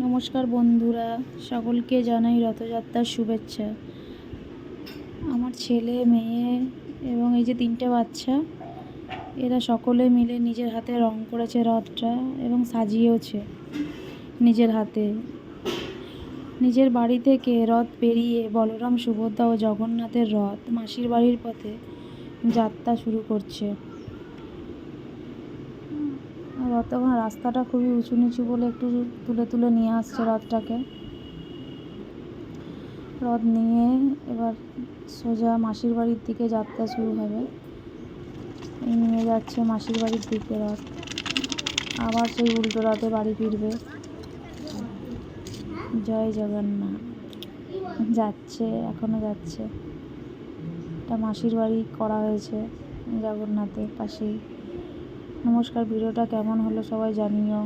নমস্কার বন্ধুরা, সকলকে জানাই রথযাত্রার শুভেচ্ছা। আমার ছেলে, মেয়ে এবং এই যে তিনটে বাচ্চা, এরা সকলে মিলে নিজের হাতে রং করেছে রথটা এবং সাজিয়েওছে নিজের হাতে। নিজের বাড়ি থেকে রথ পেরিয়ে বলরাম সুভদ্রা ও জগন্নাথের রথ মাসির বাড়ির পথে যাত্রা শুরু করছে। তখন রাস্তাটা খুবই উঁচু নিচু বলে একটু তুলে তুলে নিয়ে আসছে রথটাকে। রথ নিয়ে এবার সোজা মাসির বাড়ির দিকে যাত্রা শুরু হবে। এই নিয়ে যাচ্ছে মাসির বাড়ির দিকে রথ। আবার সেই উল্টো রথে বাড়ি ফিরবে। জয় জগন্নাথ। যাচ্ছে, এখনও যাচ্ছে। এটা মাসির বাড়ি করা হয়েছে জগন্নাথের পাশেই। নমস্কার ভিডিওটা কেমন হলো সবাই জানিও।